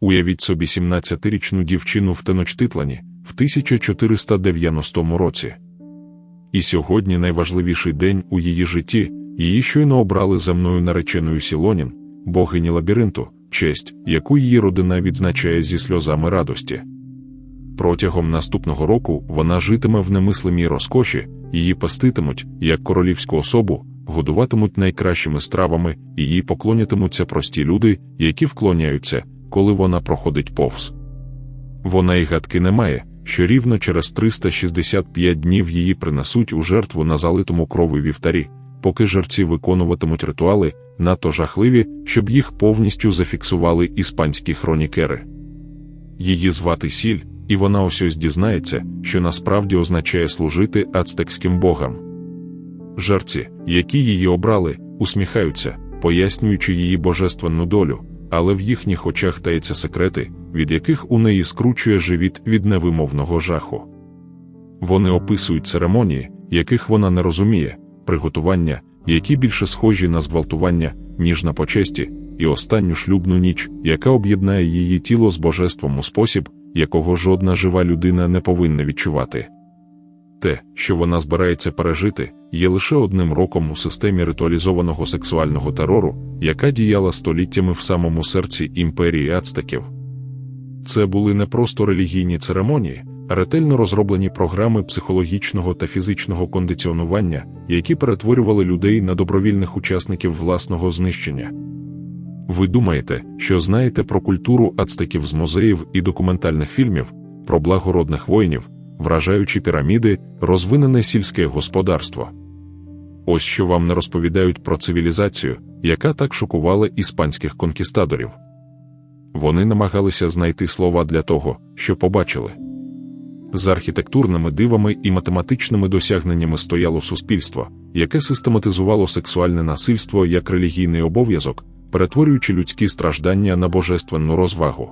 Уявіть собі 17-річну дівчину в Теночтитлані в 1490 році. І сьогодні найважливіший день у її житті, її щойно обрали земною нареченою Сілонін, богині лабіринту, честь, яку її родина відзначає зі сльозами радості. Протягом наступного року вона житиме в немислимій розкоші, її паститимуть, як королівську особу, годуватимуть найкращими стравами, і їй поклонятимуться прості люди, які вклоняються, коли вона проходить повз. Вона й гадки не має, що рівно через 365 днів її принесуть у жертву на залитому крови вівтарі, поки жерці виконуватимуть ритуали, надто жахливі, щоб їх повністю зафіксували іспанські хронікери. Її звати Сіль, і вона ось ось дізнається, що насправді означає служити ацтекським богам. Жерці, які її обрали, усміхаються, пояснюючи її божественну долю, але в їхніх очах таїться секрети, від яких у неї скручує живіт від невимовного жаху. Вони описують церемонії, яких вона не розуміє, приготування, які більше схожі на зґвалтування, ніж на почесті, і останню шлюбну ніч, яка об'єднає її тіло з божеством у спосіб, якого жодна жива людина не повинна відчувати. Те, що вона збирається пережити, є лише одним роком у системі ритуалізованого сексуального терору, яка діяла століттями в самому серці імперії ацтеків. Це були не просто релігійні церемонії, а ретельно розроблені програми психологічного та фізичного кондиціонування, які перетворювали людей на добровільних учасників власного знищення. Ви думаєте, що знаєте про культуру ацтеків з музеїв і документальних фільмів, про благородних воїнів, вражаючі піраміди, розвинене сільське господарство. Ось що вам не розповідають про цивілізацію, яка так шокувала іспанських конкістадорів. Вони намагалися знайти слова для того, що побачили. З архітектурними дивами і математичними досягненнями стояло суспільство, яке систематизувало сексуальне насильство як релігійний обов'язок, перетворюючи людські страждання на божественну розвагу.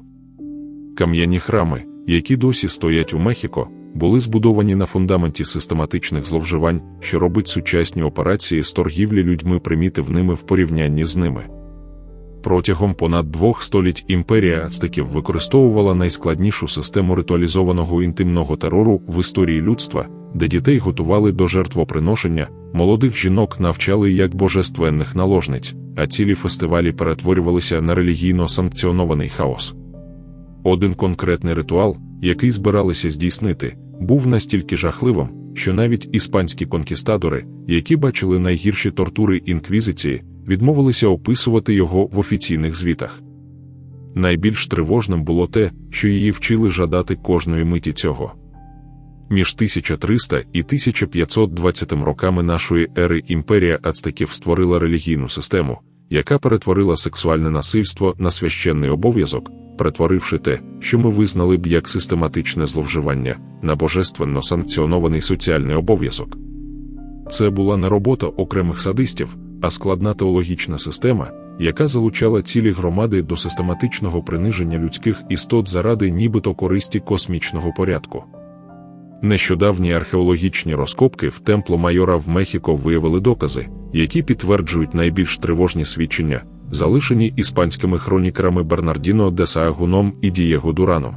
Кам'яні храми, які досі стоять у Мехіко, були збудовані на фундаменті систематичних зловживань, що робить сучасні операції з торгівлі людьми примітивними в порівнянні з ними. Протягом понад двох століть імперія ацтеків використовувала найскладнішу систему ритуалізованого інтимного терору в історії людства, де дітей готували до жертвоприношення, молодих жінок навчали як божественних наложниць, а цілі фестивалі перетворювалися на релігійно санкціонований хаос. Один конкретний ритуал, який збиралися здійснити, був настільки жахливим, що навіть іспанські конкістадори, які бачили найгірші тортури інквізиції, відмовилися описувати його в офіційних звітах. Найбільш тривожним було те, що її вчили жадати кожної миті цього. Між 1300 і 1520 роками нашої ери імперія ацтеків створила релігійну систему, яка перетворила сексуальне насильство на священний обов'язок, перетворивши те, що ми визнали б як систематичне зловживання, на божественно санкціонований соціальний обов'язок. Це була не робота окремих садистів, а складна теологічна система, яка залучала цілі громади до систематичного приниження людських істот заради нібито користі космічного порядку. Нещодавні археологічні розкопки в темпло майора в Мехіко виявили докази, які підтверджують найбільш тривожні свідчення, залишені іспанськими хронікерами Бернардіно де Саагуном і Дієго Дураном.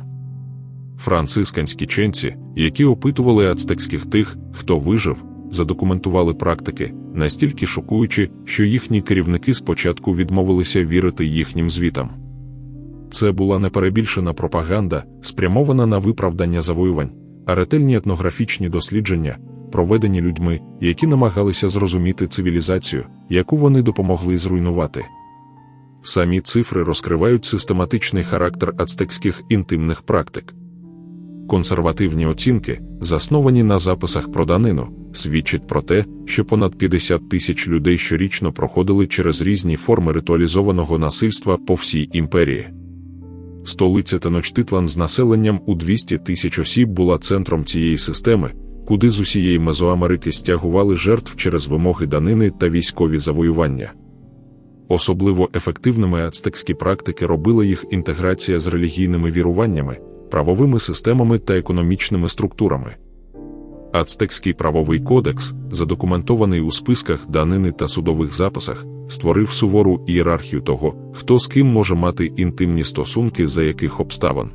Францисканські ченці, які опитували ацтекських тих, хто вижив, задокументували практики, настільки шокуючі, що їхні керівники спочатку відмовилися вірити їхнім звітам. Це була неперебільшена пропаганда, спрямована на виправдання завоювань, а ретельні етнографічні дослідження, проведені людьми, які намагалися зрозуміти цивілізацію, яку вони допомогли зруйнувати. Самі цифри розкривають систематичний характер ацтекських інтимних практик. Консервативні оцінки, засновані на записах про данину, свідчать про те, що понад 50 тисяч людей щорічно проходили через різні форми ритуалізованого насильства по всій імперії. Столиця Теночтитлан з населенням у 200 тисяч осіб була центром цієї системи, куди з усієї Мезоамерики стягували жертв через вимоги данини та військові завоювання. Особливо ефективними ацтекські практики робила їх інтеграція з релігійними віруваннями, правовими системами та економічними структурами. Ацтекський правовий кодекс, задокументований у списках данини та судових записах, створив сувору ієрархію того, хто з ким може мати інтимні стосунки за яких обставин.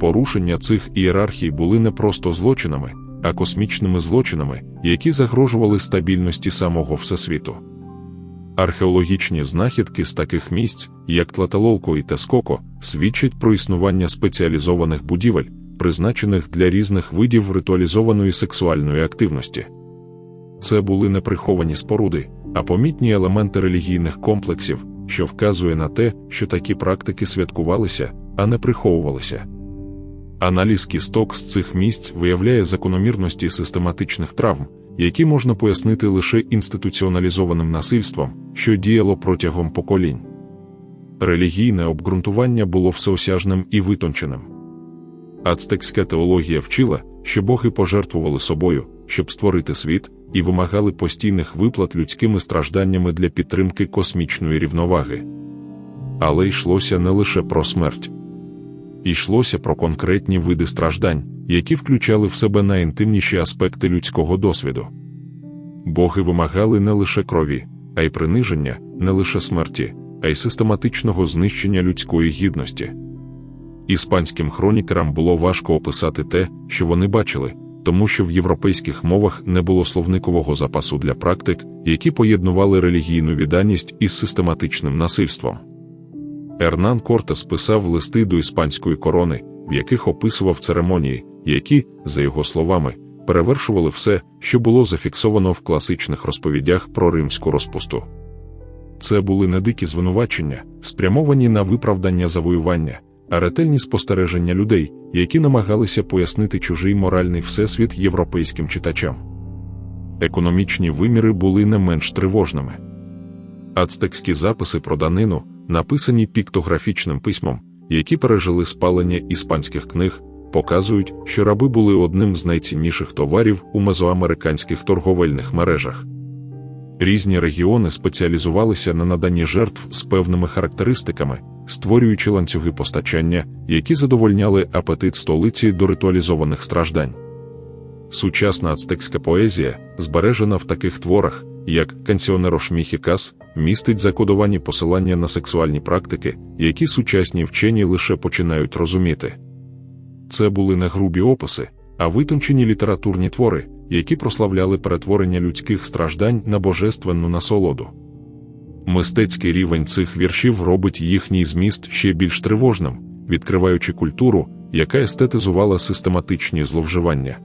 Порушення цих ієрархій були не просто злочинами, а космічними злочинами, які загрожували стабільності самого Всесвіту. Археологічні знахідки з таких місць, як Тлателолко і Тескоко, свідчать про існування спеціалізованих будівель, призначених для різних видів ритуалізованої сексуальної активності. Це були не приховані споруди, а помітні елементи релігійних комплексів, що вказує на те, що такі практики святкувалися, а не приховувалися. Аналіз кісток з цих місць виявляє закономірності систематичних травм, які можна пояснити лише інституціоналізованим насильством, що діяло протягом поколінь. Релігійне обґрунтування було всеосяжним і витонченим. Ацтекська теологія вчила, що боги пожертвували собою, щоб створити світ, і вимагали постійних виплат людськими стражданнями для підтримки космічної рівноваги. Але йшлося не лише про смерть, йшлося про конкретні види страждань, які включали в себе найінтимніші аспекти людського досвіду. Боги вимагали не лише крові, а й приниження, не лише смерті, а й систематичного знищення людської гідності. Іспанським хронікерам було важко описати те, що вони бачили, тому що в європейських мовах не було словникового запасу для практик, які поєднували релігійну відданість із систематичним насильством. Ернан Кортес писав листи до іспанської корони, в яких описував церемонії, які, за його словами, перевершували все, що було зафіксовано в класичних розповідях про римську розпусту. Це були не дикі звинувачення, спрямовані на виправдання завоювання, а ретельні спостереження людей, які намагалися пояснити чужий моральний всесвіт європейським читачам. Економічні виміри були не менш тривожними. Ацтекські записи про данину, написані піктографічним письмом, які пережили спалення іспанських книг, показують, що раби були одним з найцінніших товарів у мезоамериканських торговельних мережах. Різні регіони спеціалізувалися на наданні жертв з певними характеристиками, створюючи ланцюги постачання, які задовольняли апетит столиці до ритуалізованих страждань. Сучасна ацтекська поезія, збережена в таких творах, як Канціонерош Міхікас, містить закодовані посилання на сексуальні практики, які сучасні вчені лише починають розуміти. Це були не грубі описи, а витончені літературні твори, які прославляли перетворення людських страждань на божественну насолоду. Мистецький рівень цих віршів робить їхній зміст ще більш тривожним, відкриваючи культуру, яка естетизувала систематичні зловживання.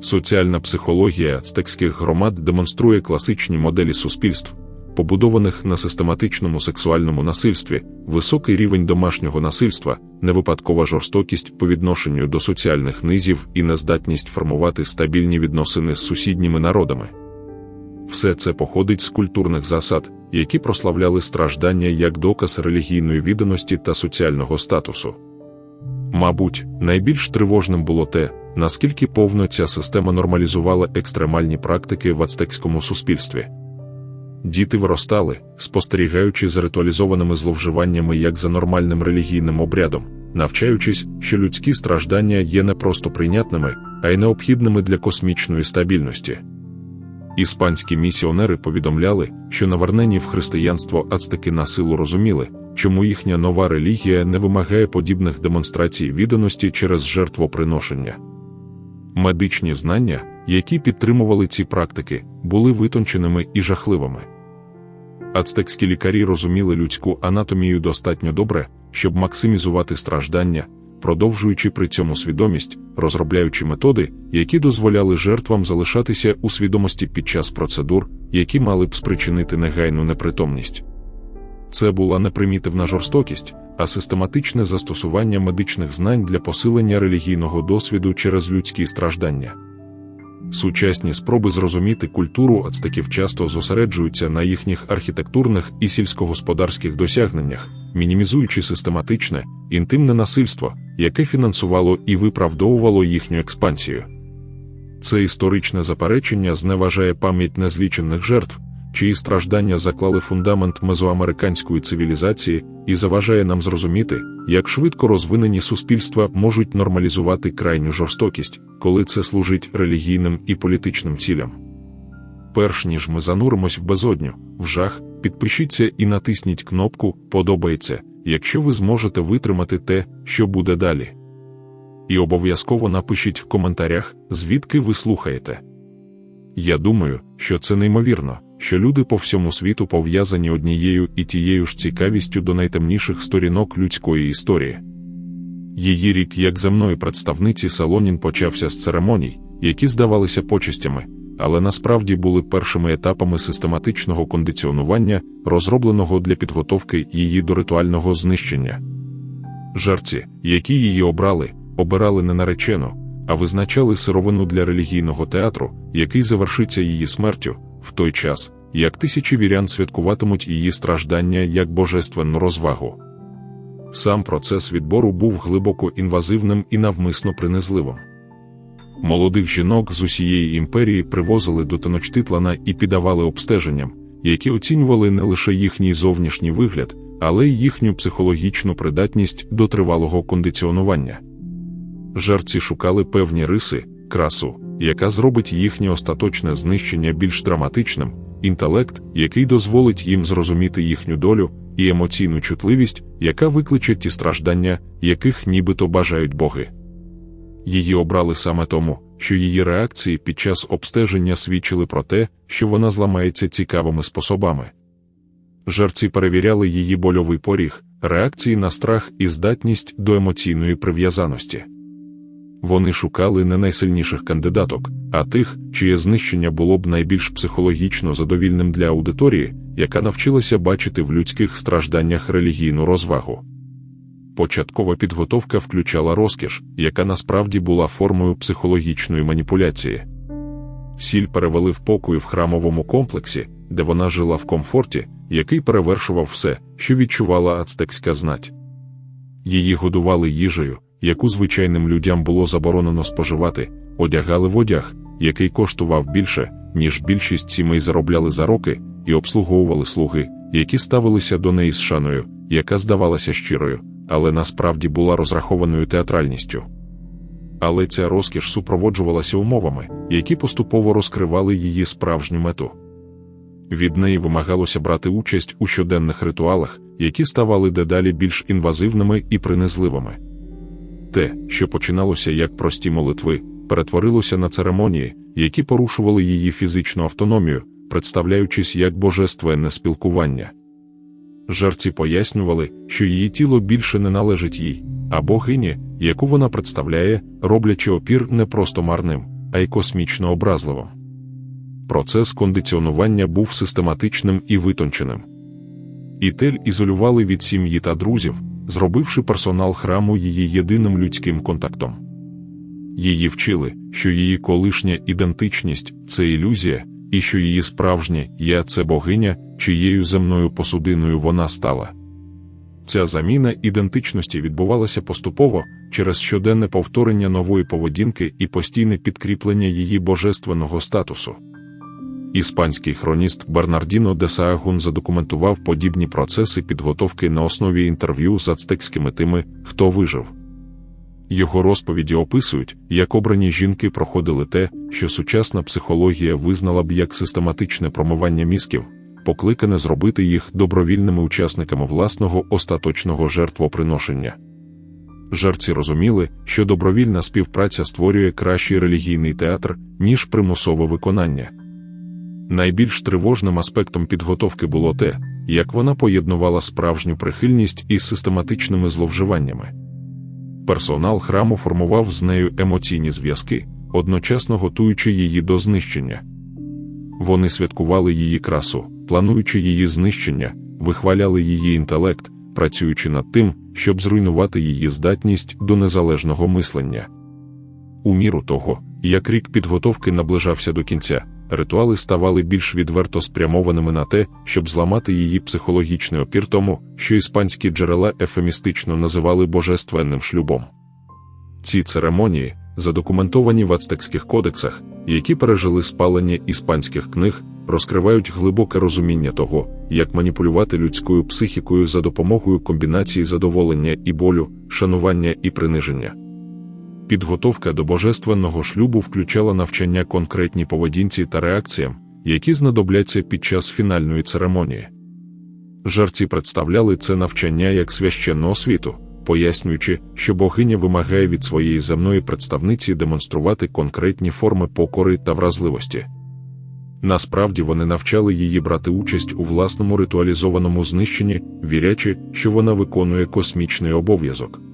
Соціальна психологія ацтекських громад демонструє класичні моделі суспільств, побудованих на систематичному сексуальному насильстві, високий рівень домашнього насильства, невипадкова жорстокість по відношенню до соціальних низів і нездатність формувати стабільні відносини з сусідніми народами. Все це походить з культурних засад, які прославляли страждання як доказ релігійної відданості та соціального статусу. Мабуть, найбільш тривожним було те, наскільки повно ця система нормалізувала екстремальні практики в ацтекському суспільстві. Діти виростали, спостерігаючи за ритуалізованими зловживаннями як за нормальним релігійним обрядом, навчаючись, що людські страждання є не просто прийнятними, а й необхідними для космічної стабільності. Іспанські місіонери повідомляли, що навернені в християнство ацтеки на силу розуміли, чому їхня нова релігія не вимагає подібних демонстрацій відданості через жертвоприношення. Медичні знання, які підтримували ці практики, були витонченими і жахливими. Ацтекські лікарі розуміли людську анатомію достатньо добре, щоб максимізувати страждання, продовжуючи при цьому свідомість, розробляючи методи, які дозволяли жертвам залишатися у свідомості під час процедур, які мали б спричинити негайну непритомність. Це була не примітивна жорстокість, а систематичне застосування медичних знань для посилення релігійного досвіду через людські страждання. Сучасні спроби зрозуміти культуру ацтеків часто зосереджуються на їхніх архітектурних і сільськогосподарських досягненнях, мінімізуючи систематичне, інтимне насильство, яке фінансувало і виправдовувало їхню експансію. Це історичне заперечення зневажає пам'ять незлічених жертв, чиї страждання заклали фундамент мезоамериканської цивілізації і заважає нам зрозуміти, як швидко розвинені суспільства можуть нормалізувати крайню жорстокість, коли це служить релігійним і політичним цілям. Перш ніж ми зануримось в безодню, в жах, підпишіться і натисніть кнопку Подобається, якщо ви зможете витримати те, що буде далі. І обов'язково напишіть в коментарях, звідки ви слухаєте. Я думаю, що це неймовірно, що люди по всьому світу пов'язані однією і тією ж цікавістю до найтемніших сторінок людської історії. Її рік, як земної представниці Салонін почався з церемоній, які здавалися почестями, але насправді були першими етапами систематичного кондиціонування, розробленого для підготовки її до ритуального знищення. Жерці, які її обрали, обирали не наречену, а визначали сировину для релігійного театру, який завершиться її смертю, в той час, як тисячі вірян святкуватимуть її страждання як божественну розвагу. Сам процес відбору був глибоко інвазивним і навмисно принизливим. Молодих жінок з усієї імперії привозили до Теночтитлана і піддавали обстеженням, які оцінювали не лише їхній зовнішній вигляд, але й їхню психологічну придатність до тривалого кондиціонування. Жарці шукали певні риси, красу, яка зробить їхнє остаточне знищення більш драматичним, інтелект, який дозволить їм зрозуміти їхню долю, і емоційну чутливість, яка викличе ті страждання, яких нібито бажають боги. Її обрали саме тому, що її реакції під час обстеження свідчили про те, що вона зламається цікавими способами. Жерці перевіряли її больовий поріг, реакції на страх і здатність до емоційної прив'язаності. Вони шукали не найсильніших кандидаток, а тих, чиє знищення було б найбільш психологічно задовільним для аудиторії, яка навчилася бачити в людських стражданнях релігійну розвагу. Початкова підготовка включала розкіш, яка насправді була формою психологічної маніпуляції. Сіль перевели в покої в храмовому комплексі, де вона жила в комфорті, який перевершував все, що відчувала ацтекська знать. Її годували їжею, яку звичайним людям було заборонено споживати, одягали в одяг, який коштував більше, ніж більшість сімей заробляли за роки, і обслуговували слуги, які ставилися до неї з шаною, яка здавалася щирою, але насправді була розрахованою театральністю. Але ця розкіш супроводжувалася умовами, які поступово розкривали її справжню мету. Від неї вимагалося брати участь у щоденних ритуалах, які ставали дедалі більш інвазивними і принизливими. Те, що починалося як прості молитви, перетворилося на церемонії, які порушували її фізичну автономію, представляючись як божественне спілкування. Жерці пояснювали, що її тіло більше не належить їй, а богині, яку вона представляє, роблячи опір не просто марним, а й космічно образливим. Процес кондиціонування був систематичним і витонченим. Ітель ізолювали від сім'ї та друзів, зробивши персонал храму її єдиним людським контактом. Її вчили, що її колишня ідентичність це ілюзія, і що її справжнє я це богиня, чиєю земною посудиною вона стала. Ця заміна ідентичності відбувалася поступово через щоденне повторення нової поведінки і постійне підкріплення її божественного статусу. Іспанський хроніст Бернардіно де Саагун задокументував подібні процеси підготовки на основі інтерв'ю з ацтекськими тими, хто вижив. Його розповіді описують, як обрані жінки проходили те, що сучасна психологія визнала б як систематичне промивання мізків, покликане зробити їх добровільними учасниками власного остаточного жертвоприношення. Жерці розуміли, що добровільна співпраця створює кращий релігійний театр, ніж примусове виконання. Найбільш тривожним аспектом підготовки було те, як вона поєднувала справжню прихильність із систематичними зловживаннями. Персонал храму формував з нею емоційні зв'язки, одночасно готуючи її до знищення. Вони святкували її красу, плануючи її знищення, вихваляли її інтелект, працюючи над тим, щоб зруйнувати її здатність до незалежного мислення. У міру того, як рік підготовки наближався до кінця, ритуали ставали більш відверто спрямованими на те, щоб зламати її психологічний опір тому, що іспанські джерела ефемістично називали божественним шлюбом. Ці церемонії, задокументовані в ацтекських кодексах, які пережили спалення іспанських книг, розкривають глибоке розуміння того, як маніпулювати людською психікою за допомогою комбінації задоволення і болю, шанування і приниження. Підготовка до божественного шлюбу включала навчання конкретній поведінці та реакціям, які знадобляться під час фінальної церемонії. Жарці представляли це навчання як священну освіту, пояснюючи, що богиня вимагає від своєї земної представниці демонструвати конкретні форми покори та вразливості. Насправді вони навчали її брати участь у власному ритуалізованому знищенні, вірячи, що вона виконує космічний обов'язок.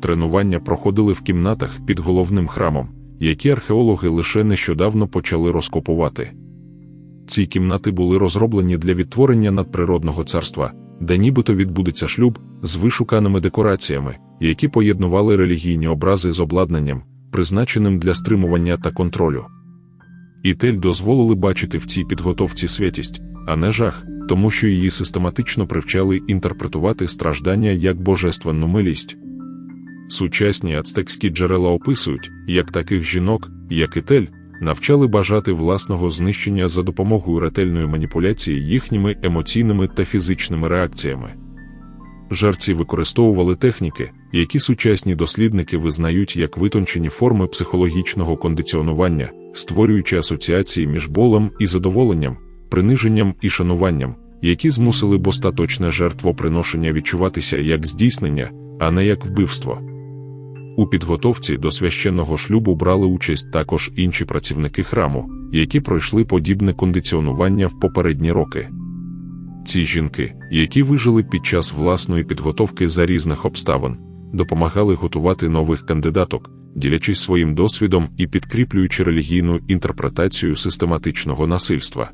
Тренування проходили в кімнатах під головним храмом, які археологи лише нещодавно почали розкопувати. Ці кімнати були розроблені для відтворення надприродного царства, де нібито відбудеться шлюб з вишуканими декораціями, які поєднували релігійні образи з обладнанням, призначеним для стримування та контролю. Ітель дозволили бачити в цій підготовці святість, а не жах, тому що її систематично привчали інтерпретувати страждання як божественну милість. Сучасні ацтекські джерела описують, як таких жінок, як Ітель, навчали бажати власного знищення за допомогою ретельної маніпуляції їхніми емоційними та фізичними реакціями. Жарці використовували техніки, які сучасні дослідники визнають як витончені форми психологічного кондиціонування, створюючи асоціації між болем і задоволенням, приниженням і шануванням, які змусили б остаточне жертвоприношення відчуватися як здійснення, а не як вбивство. У підготовці до священного шлюбу брали участь також інші працівники храму, які пройшли подібне кондиціонування в попередні роки. Ці жінки, які вижили під час власної підготовки за різних обставин, допомагали готувати нових кандидаток, ділячись своїм досвідом і підкріплюючи релігійну інтерпретацію систематичного насильства.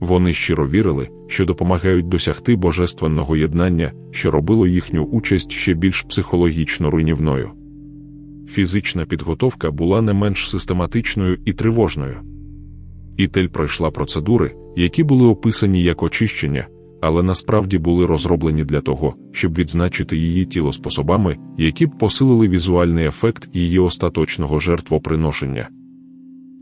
Вони щиро вірили, що допомагають досягти божественного єднання, що робило їхню участь ще більш психологічно руйнівною. Фізична підготовка була не менш систематичною і тривожною. Ітель пройшла процедури, які були описані як очищення, але насправді були розроблені для того, щоб відзначити її тіло способами, які б посилили візуальний ефект її остаточного жертвоприношення.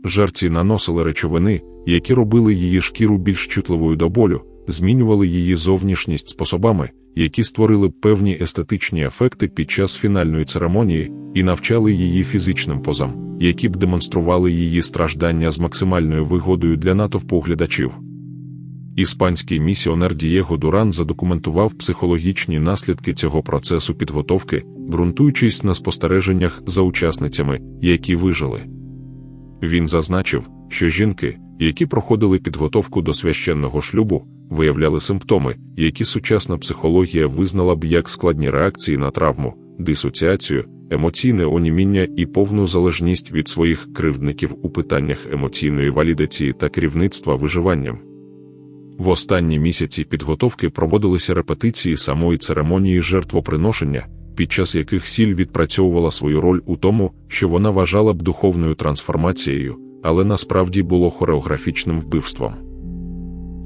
Жерці наносили речовини, які робили її шкіру більш чутливою до болю, змінювали її зовнішність способами, які створили певні естетичні ефекти під час фінальної церемонії, і навчали її фізичним позам, які б демонстрували її страждання з максимальною вигодою для натовпу глядачів. Іспанський місіонер Дієго Дуран задокументував психологічні наслідки цього процесу підготовки, ґрунтуючись на спостереженнях за учасницями, які вижили. Він зазначив, що жінки, які проходили підготовку до священного шлюбу, виявляли симптоми, які сучасна психологія визнала б як складні реакції на травму, дисоціацію, емоційне оніміння і повну залежність від своїх кривдників у питаннях емоційної валідації та керівництва виживанням. В останні місяці підготовки проводилися репетиції самої церемонії жертвоприношення, під час яких сіль відпрацьовувала свою роль у тому, що вона вважала б духовною трансформацією, але насправді було хореографічним вбивством.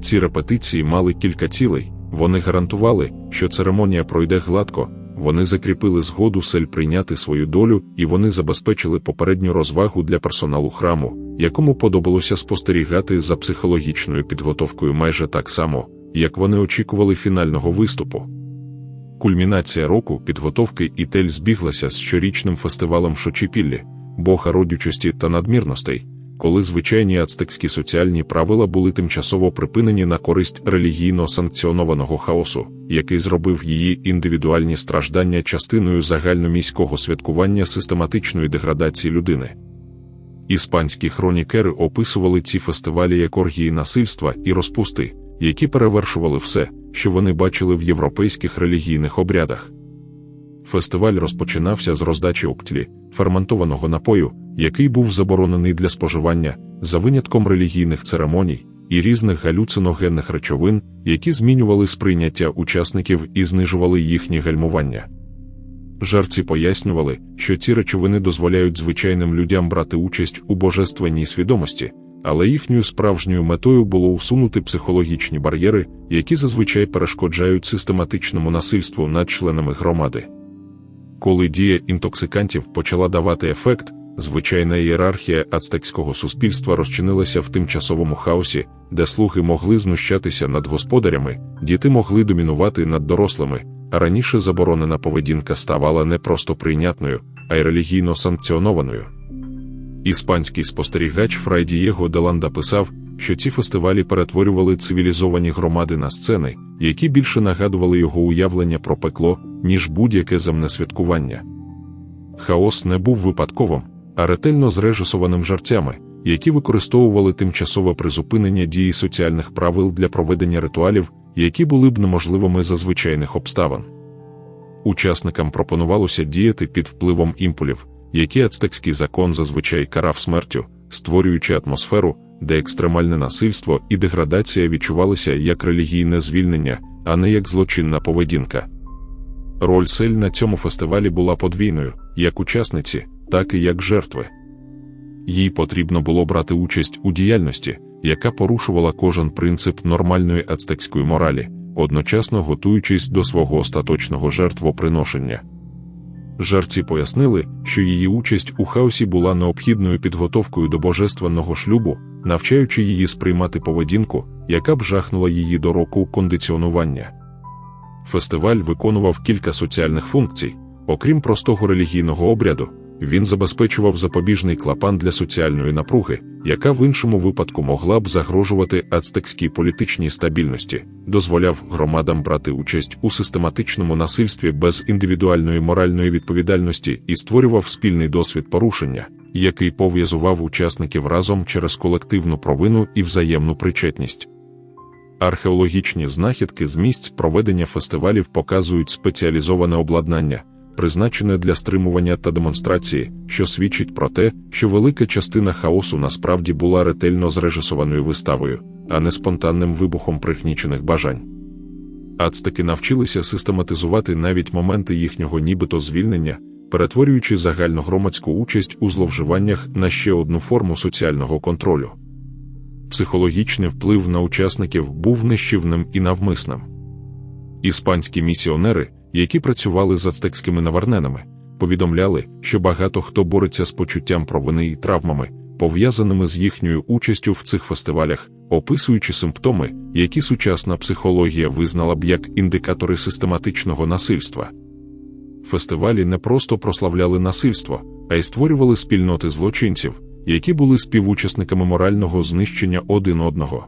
Ці репетиції мали кілька цілей, вони гарантували, що церемонія пройде гладко, вони закріпили згоду сель прийняти свою долю і вони забезпечили попередню розвагу для персоналу храму, якому подобалося спостерігати за психологічною підготовкою майже так само, як вони очікували фінального виступу. Кульмінація року підготовки Ітель збіглася з щорічним фестивалем Шочіпіллі, бога родючості та надмірностей коли звичайні ацтекські соціальні правила були тимчасово припинені на користь релігійно санкціонованого хаосу, який зробив її індивідуальні страждання частиною загальноміського святкування систематичної деградації людини. Іспанські хронікери описували ці фестивалі як оргії насильства і розпусти, які перевершували все, що вони бачили в європейських релігійних обрядах. Фестиваль розпочинався з роздачі октілі, ферментованого напою, який був заборонений для споживання за винятком релігійних церемоній і різних галюциногенних речовин, які змінювали сприйняття учасників і знижували їхнє гальмування. Жарці пояснювали, що ці речовини дозволяють звичайним людям брати участь у божественній свідомості, але їхньою справжньою метою було усунути психологічні бар'єри, які зазвичай перешкоджають систематичному насильству над членами громади. Коли дія інтоксикантів почала давати ефект, звичайна ієрархія ацтекського суспільства розчинилася в тимчасовому хаосі, де слуги могли знущатися над господарями, діти могли домінувати над дорослими, а раніше заборонена поведінка ставала не просто прийнятною, а й релігійно санкціонованою. Іспанський спостерігач Фрай Дієго Деланда писав, що ці фестивалі перетворювали цивілізовані громади на сцени, які більше нагадували його уявлення про пекло, ніж будь-яке земне святкування. Хаос не був випадковим, а ретельно зрежисованим жарцями, які використовували тимчасове призупинення дії соціальних правил для проведення ритуалів, які були б неможливими за звичайних обставин. Учасникам пропонувалося діяти під впливом імпулів, які ацтекський закон зазвичай карав смертю, створюючи атмосферу, де екстремальне насильство і деградація відчувалися як релігійне звільнення, а не як злочинна поведінка. Роль сель на цьому фестивалі була подвійною, як учасниці, так і як жертви. Їй потрібно було брати участь у діяльності, яка порушувала кожен принцип нормальної ацтекської моралі, одночасно готуючись до свого остаточного жертвоприношення. Жарці пояснили, що її участь у хаосі була необхідною підготовкою до божественного шлюбу, навчаючи її сприймати поведінку, яка б жахнула її до року кондиціонування. Фестиваль виконував кілька соціальних функцій, окрім простого релігійного обряду, він забезпечував запобіжний клапан для соціальної напруги, яка в іншому випадку могла б загрожувати ацтекській політичній стабільності, дозволяв громадам брати участь у систематичному насильстві без індивідуальної моральної відповідальності і створював спільний досвід порушення, який пов'язував учасників разом через колективну провину і взаємну причетність. Археологічні знахідки з місць проведення фестивалів показують спеціалізоване обладнання призначене для стримування та демонстрації, що свідчить про те, що велика частина хаосу насправді була ретельно зрежисованою виставою, а не спонтанним вибухом пригнічених бажань. Ацтеки навчилися систематизувати навіть моменти їхнього нібито звільнення, перетворюючи загальногромадську участь у зловживаннях на ще одну форму соціального контролю. Психологічний вплив на учасників був нищівним і навмисним. Іспанські місіонери, які працювали з ацтекськими наварненами, повідомляли, що багато хто бореться з почуттям провини і травмами, пов'язаними з їхньою участю в цих фестивалях, описуючи симптоми, які сучасна психологія визнала б як індикатори систематичного насильства. Фестивалі не просто прославляли насильство, а й створювали спільноти злочинців, які були співучасниками морального знищення один одного.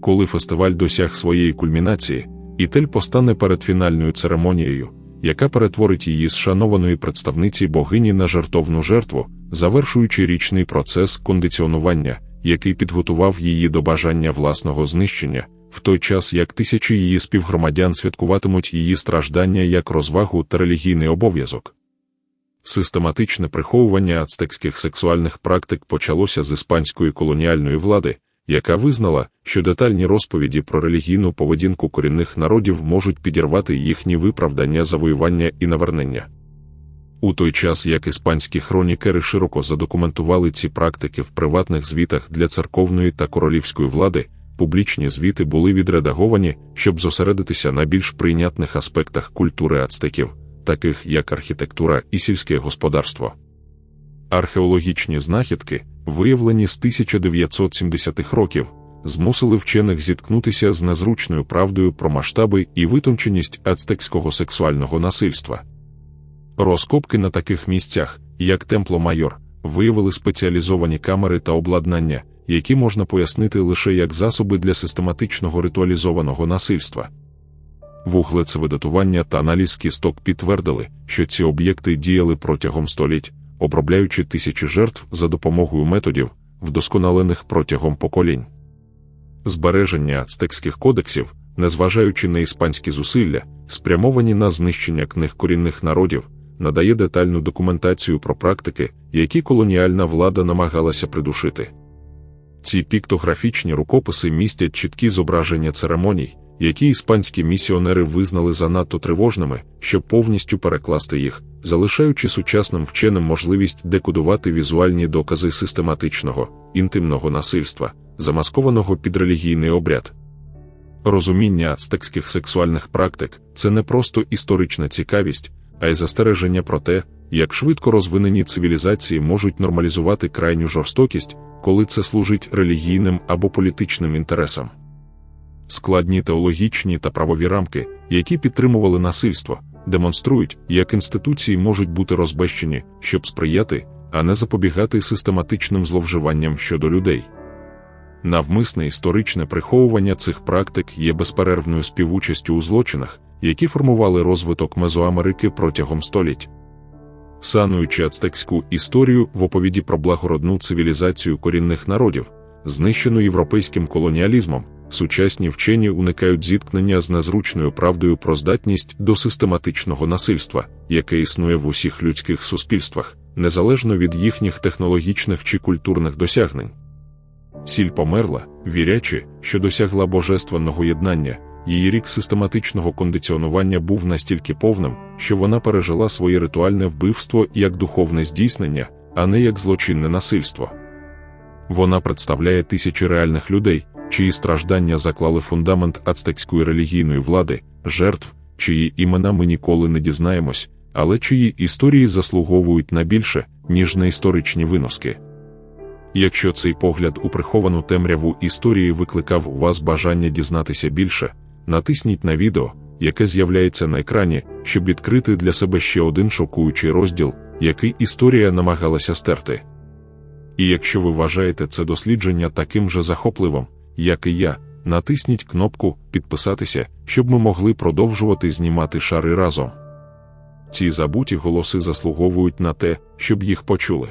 Коли фестиваль досяг своєї кульмінації, Ітель постане перед фінальною церемонією, яка перетворить її з шанованої представниці богині на жертовну жертву, завершуючи річний процес кондиціонування, який підготував її до бажання власного знищення, в той час як тисячі її співгромадян святкуватимуть її страждання як розвагу та релігійний обов'язок. Систематичне приховування ацтекських сексуальних практик почалося з іспанської колоніальної влади яка визнала, що детальні розповіді про релігійну поведінку корінних народів можуть підірвати їхні виправдання завоювання і навернення. У той час як іспанські хронікери широко задокументували ці практики в приватних звітах для церковної та королівської влади, публічні звіти були відредаговані, щоб зосередитися на більш прийнятних аспектах культури ацтеків, таких як архітектура і сільське господарство. Археологічні знахідки, виявлені з 1970-х років, змусили вчених зіткнутися з незручною правдою про масштаби і витонченість ацтекського сексуального насильства. Розкопки на таких місцях, як Темпло Майор, виявили спеціалізовані камери та обладнання, які можна пояснити лише як засоби для систематичного ритуалізованого насильства. Вуглецевидатування та аналіз кісток підтвердили, що ці об'єкти діяли протягом століть обробляючи тисячі жертв за допомогою методів, вдосконалених протягом поколінь. Збереження ацтекських кодексів, незважаючи на іспанські зусилля, спрямовані на знищення книг корінних народів, надає детальну документацію про практики, які колоніальна влада намагалася придушити. Ці піктографічні рукописи містять чіткі зображення церемоній, які іспанські місіонери визнали занадто тривожними, щоб повністю перекласти їх, залишаючи сучасним вченим можливість декодувати візуальні докази систематичного, інтимного насильства, замаскованого під релігійний обряд. Розуміння ацтекських сексуальних практик це не просто історична цікавість, а й застереження про те, як швидко розвинені цивілізації можуть нормалізувати крайню жорстокість, коли це служить релігійним або політичним інтересам. Складні теологічні та правові рамки, які підтримували насильство, демонструють, як інституції можуть бути розбещені, щоб сприяти, а не запобігати систематичним зловживанням щодо людей. Навмисне історичне приховування цих практик є безперервною співучастю у злочинах, які формували розвиток Мезоамерики протягом століть. Сануючи ацтекську історію в оповіді про благородну цивілізацію корінних народів, знищену європейським колоніалізмом, сучасні вчені уникають зіткнення з незручною правдою про здатність до систематичного насильства, яке існує в усіх людських суспільствах, незалежно від їхніх технологічних чи культурних досягнень. Сіль померла, вірячи, що досягла божественного єднання, її рік систематичного кондиціонування був настільки повним, що вона пережила своє ритуальне вбивство як духовне здійснення, а не як злочинне насильство. Вона представляє тисячі реальних людей, чиї страждання заклали фундамент ацтекської релігійної влади, жертв, чиї імена ми ніколи не дізнаємось, але чиї історії заслуговують на більше, ніж на історичні виноски. Якщо цей погляд у приховану темряву історії викликав у вас бажання дізнатися більше, натисніть на відео, яке з'являється на екрані, щоб відкрити для себе ще один шокуючий розділ, який історія намагалася стерти. І якщо ви вважаєте це дослідження таким же захопливим, як і я, натисніть кнопку Підписатися, щоб ми могли продовжувати знімати шари разом. Ці забуті голоси заслуговують на те, щоб їх почули.